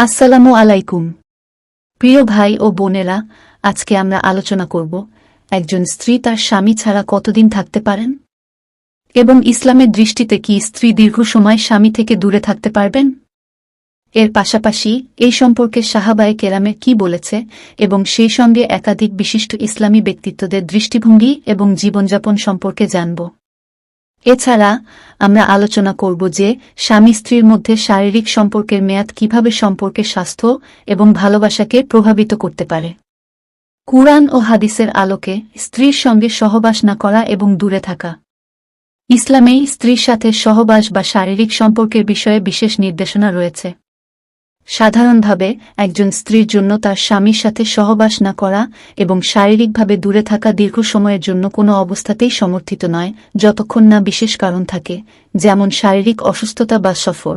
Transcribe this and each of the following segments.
আসসালামু আলাইকুম। প্রিয় ভাই ও বোনেরা, আজকে আমরা আলোচনা করব, একজন স্ত্রী তার স্বামী ছাড়া কতদিন থাকতে পারেন? এবং ইসলামের দৃষ্টিতে কি স্ত্রী দীর্ঘ সময় স্বামী থেকে দূরে থাকতে পারবেন? এর পাশাপাশি এই সম্পর্কে সাহাবায়ে কেরামে কি বলেছে এবং সেই সঙ্গে একাধিক বিশিষ্ট ইসলামী ব্যক্তিত্বদের দৃষ্টিভঙ্গি এবং জীবনযাপন সম্পর্কে জানব। এছাড়া, আমরা আলোচনা করব যে স্বামী স্ত্রীর মধ্যে শারীরিক সম্পর্কের মেয়াদ কীভাবে সম্পর্কের স্বাস্থ্য এবং ভালোবাসাকে প্রভাবিত করতে পারে। কুরআন ও হাদিসের আলোকে স্ত্রীর সঙ্গে সহবাস না করা এবং দূরে থাকা। ইসলামে স্ত্রীর সাথে সহবাস বা শারীরিক সম্পর্কের বিষয়ে বিশেষ নির্দেশনা রয়েছে। সাধারণভাবে একজন স্ত্রীর জন্য তার স্বামীর সাথে সহবাস না করা এবং শারীরিকভাবে দূরে থাকা দীর্ঘ সময়ের জন্য কোনো অবস্থাতেই সমর্থিত নয়, যতক্ষণ না বিশেষ কারণ থাকে, যেমন শারীরিক অসুস্থতা বা সফর।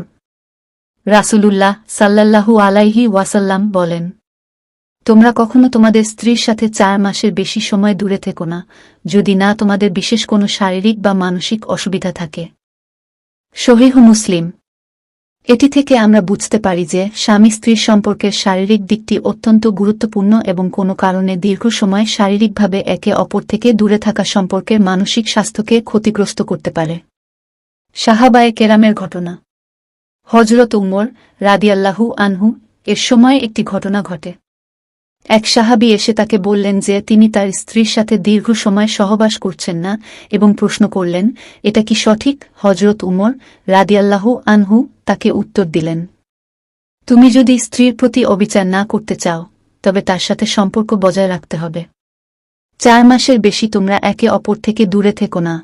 রাসূলুল্লাহ সাল্লাল্লাহু আলাইহি ওয়াসাল্লাম বলেন, তোমরা কখনো তোমাদের স্ত্রীর সাথে চার মাসের বেশি সময় দূরে থেকো না, যদি না তোমাদের বিশেষ কোনো শারীরিক বা মানসিক অসুবিধা থাকে। শহীহ মুসলিম। এটি থেকে আমরা বুঝতে পারি যে স্বামী স্ত্রীর সম্পর্কের শারীরিক দিকটি অত্যন্ত গুরুত্বপূর্ণ এবং কোনো কারণে দীর্ঘ সময় শারীরিকভাবে একে অপর থেকে দূরে থাকা সম্পর্কের মানসিক স্বাস্থ্যকে ক্ষতিগ্রস্ত করতে পারে। সাহাবায়ে কেরামের ঘটনা। হজরত উমর রাদিয়াল্লাহু আনহু, এর সময় একটি ঘটনা ঘটে। এক সাহাবি এসে তাকে বললেন যে, তিনি তার স্ত্রীর সাথে দীর্ঘ সময় সহবাস করছেন না এবং প্রশ্ন করলেন, এটা কি সঠিক? হজরত উমর রাদিয়াল্লাহু আনহু তাকে উত্তর দিলেন, তুমি যদি স্ত্রীর প্রতি অবিচার না করতে চাও, তবে তার সাথে সম্পর্ক বজায় রাখতে হবে। চার মাসের বেশি তোমরা একে অপর থেকে দূরে থেকো না।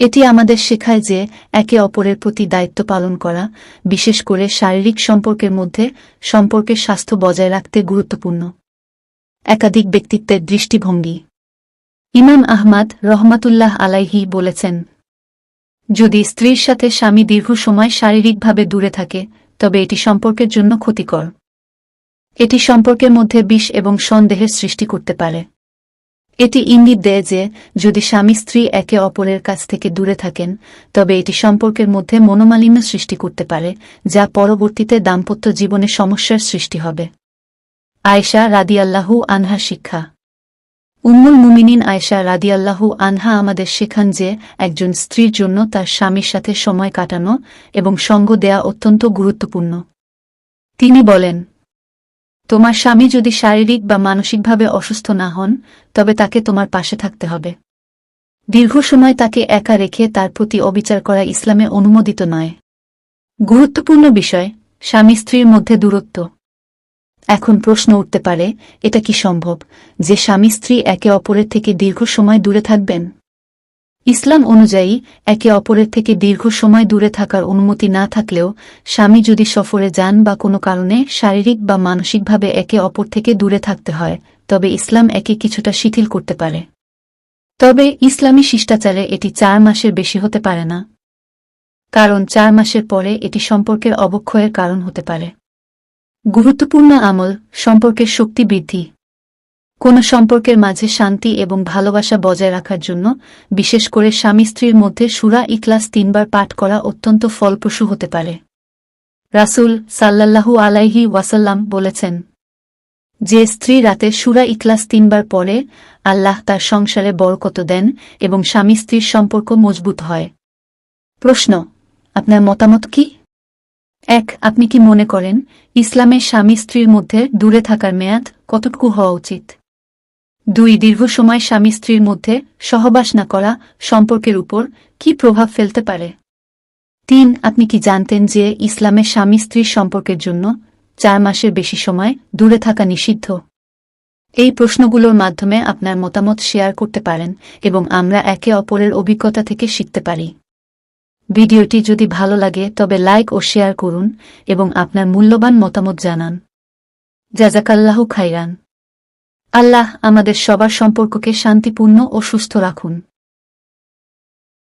এটি আমাদের শেখায় যে একে অপরের প্রতি দায়িত্ব পালন করা, বিশেষ করে শারীরিক সম্পর্কের মধ্যে সম্পর্কের স্বাস্থ্য বজায় রাখতে গুরুত্বপূর্ণ। একাধিক ব্যক্তিত্বের দৃষ্টিভঙ্গি। ইমাম আহমাদ রহমাতুল্লাহ আলাইহি বলেছেন, যদি স্ত্রীর সাথে স্বামী দীর্ঘ সময় শারীরিকভাবে দূরে থাকে, তবে এটি সম্পর্কের জন্য ক্ষতিকর। এটি সম্পর্কের মধ্যে বিষ এবং সন্দেহের সৃষ্টি করতে পারে। এটি ইঙ্গিত দেয় যে, যদি স্বামী স্ত্রী একে অপরের কাছ থেকে দূরে থাকেন, তবে এটি সম্পর্কের মধ্যে মনোমালিন্য সৃষ্টি করতে পারে, যা পরবর্তীতে দাম্পত্য জীবনে সমস্যার সৃষ্টি হবে। আয়েশা রাদিয়াল্লাহু আনহা শিক্ষা। উম্মুল মুমিনিন আয়েশা রাদিয়াল্লাহু আনহা আমাদের শেখান যে, একজন স্ত্রীর জন্য তার স্বামীর সাথে সময় কাটানো এবং সঙ্গ দেয়া অত্যন্ত গুরুত্বপূর্ণ। তিনি বলেন তোমার স্বামী যদি শারীরিক বা মানসিকভাবে অসুস্থ না হন, তবে তাকে তোমার পাশে থাকতে হবে। দীর্ঘ সময় তাকে একা রেখে তার প্রতি অবিচার করা ইসলামে অনুমোদিত নয়। গুরুত্বপূর্ণ বিষয়, স্বামী স্ত্রীর মধ্যে দূরত্ব। এখন প্রশ্ন উঠতে পারে, এটা কি সম্ভব যে স্বামী স্ত্রী একে অপরের থেকে দীর্ঘ সময় দূরে থাকবেন? ইসলাম অনুযায়ী, একে অপরের থেকে দীর্ঘ সময় দূরে থাকার অনুমতি না থাকলেও, স্বামী যদি সফরে যান বা কোনো কারণে শারীরিক বা মানসিকভাবে একে অপর থেকে দূরে থাকতে হয়, তবে ইসলাম একে কিছুটা শিথিল করতে পারে। তবে ইসলামী শিষ্টাচারে এটি চার মাসের বেশি হতে পারে না। কারণ চার মাসের পরে এটি সম্পর্কের অবক্ষয়ের কারণ হতে পারে। গুরুত্বপূর্ণ আমল, সম্পর্কের শক্তি বৃদ্ধি। কোন সম্পর্কের মাঝে শান্তি এবং ভালোবাসা বজায় রাখার জন্য, বিশেষ করে স্বামী স্ত্রীর মধ্যে সুরা ইকলাস তিনবার পাঠ করা অত্যন্ত ফলপ্রসূ হতে পারে। রাসুল সাল্লাল্লাহু আলাইহি ওয়াসাল্লাম বলেছেন, যে স্ত্রী রাতে সুরা ইকলাস তিনবার পরে আল্লাহ তার সংসারে বরকত দেন এবং স্বামী স্ত্রীর সম্পর্ক মজবুত হয়। প্রশ্ন, আপনার মতামত কি? এক, আপনি কি মনে করেন ইসলামের স্বামী স্ত্রীর মধ্যে দূরে থাকার মেয়াদ কতটুকু হওয়া উচিত? দুই দীর্ঘ সময় স্বামী স্ত্রীর মধ্যে সহবাস না করা সম্পর্কের উপর কি প্রভাব ফেলতে পারে? তিন, আপনি কি জানতেন যে ইসলামের স্বামী স্ত্রীর সম্পর্কের জন্য চার মাসের বেশি সময় দূরে থাকা নিষিদ্ধ? এই প্রশ্নগুলোর মাধ্যমে আপনার মতামত শেয়ার করতে পারেন এবং আমরা একে অপরের অভিজ্ঞতা থেকে শিখতে পারি। ভিডিওটি যদি ভালো লাগে, তবে লাইক ও শেয়ার করুন এবং আপনার মূল্যবান মতামত জানান। জাজাকাল্লাহ খাইরান আল্লাহ আমাদের সবার সম্পর্ককে শান্তিপূর্ণ ও সুস্থ রাখুন।